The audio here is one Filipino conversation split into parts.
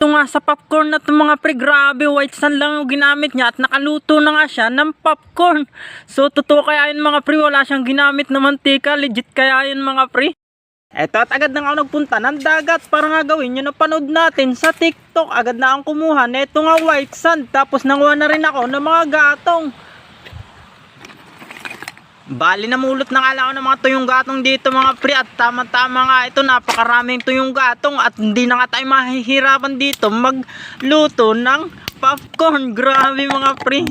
Ito nga sa popcorn na to mga pre, grabe, white sand lang yung ginamit niya at nakaluto na nga siya ng popcorn. So, totoo kaya yun mga pre, wala siyang ginamit na mantika, legit kaya yun mga pre. Eto at agad na ako nagpunta ng dagat para nga gawin yung napanood natin sa TikTok. Agad na akong kumuha neto nga white sand tapos nanguha na rin ako ng mga gatong. Bali namulot na nga ako ng mga tuyong gatong dito mga pre at tama-tama nga ito napakaraming tuyong gatong at hindi na nga tayo mahihirapan dito magluto ng popcorn. Grabe mga pre.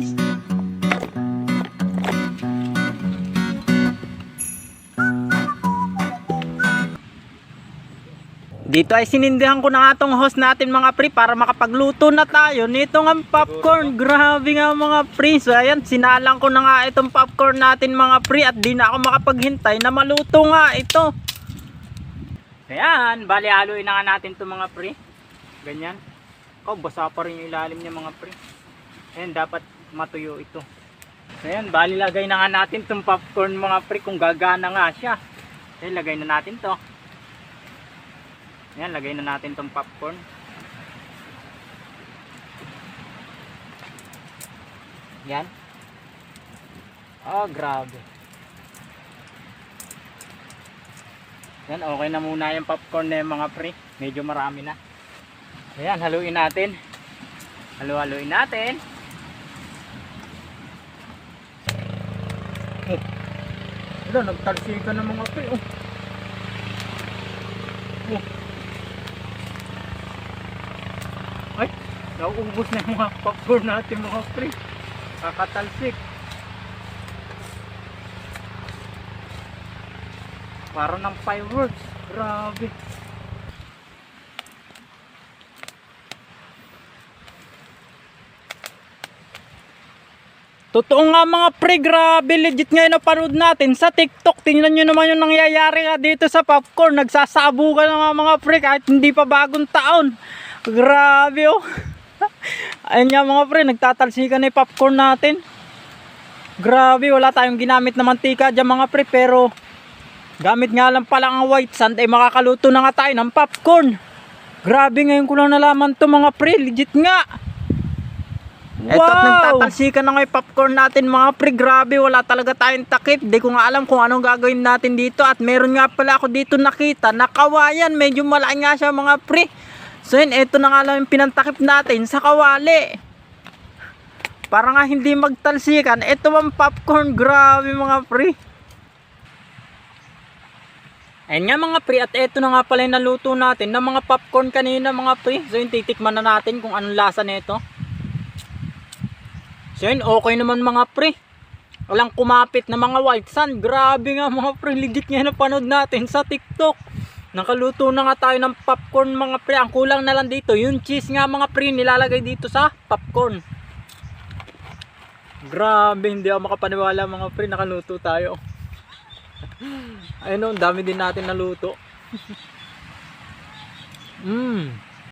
Dito ay sinindihan ko na nga tong host natin mga pre para makapagluto na tayo nito nga popcorn. Grabe nga mga pre. So ayan, sinalang ko na nga itong popcorn natin mga pre at di na ako makapaghintay na maluto nga ito. Ayan, bali haluin na nga natin to mga pre. Ganyan. Oh, basa pa rin yung ilalim niya mga pre. Ayan, dapat matuyo ito. So ayan, bali lagay na nga natin tong popcorn mga pre kung gagana nga siya. Ayan, lagay na natin to. Yan, lagay na natin tong popcorn. Yan. Oh, grabe. Yan, okay na muna yung popcorn na yung mga pre. Medyo marami na. Ayan, haluin natin. Halu-haluin natin. Oh. Wala, nagtalsika ng mga pre. Oh. Oh. Ay, nauubos na yung mga popcorn natin mga pre. Kakatalsik. Para ng fireworks. Grabe. Totoo nga mga pre, grabe legit ngayon na panood natin sa TikTok. Tingnan nyo naman yung nangyayari nga dito sa popcorn. Nagsasabugan na nga mga pre kahit hindi pa bagong taon. Grabe oh. Ayun nga mga pre, nagtatalsikan na yung popcorn natin. Grabe, wala tayong ginamit na mantika dyan mga pre. Pero gamit nga lang pala ang white sand ay makakaluto na nga tayo ng popcorn. Grabe ngayon ko lang nalaman to mga pre, legit nga. Wow! Eto at nagtatalsikan na nga yung popcorn natin mga pre. Grabe, wala talaga tayong takip. Di ko nga alam kung anong gagawin natin dito. At meron nga pala ako dito nakita. Nakawayan, medyo malaki nga siya mga pre. So yun, eto na nga lang yung pinantakip natin sa kawali. Para nga hindi magtalsikan. Ito ang popcorn. Grabe mga pre. Ayan nga mga pre. At eto na nga pala yung naluto natin ng mga popcorn kanina mga pre. So yun, titikman na natin kung anong lasa nito. So yun, okay naman mga pre. Walang kumapit na mga white sand. Grabe nga mga pre, legit nga napanood natin sa TikTok. Nakaluto na nga tayo ng popcorn mga pre. Ang kulang na lang dito, yung cheese nga mga pre, nilalagay dito sa popcorn. Grabe, hindi ako makapaniwala mga pre, nakaluto tayo. Ayun o, ang dami din natin naluto. Mmm.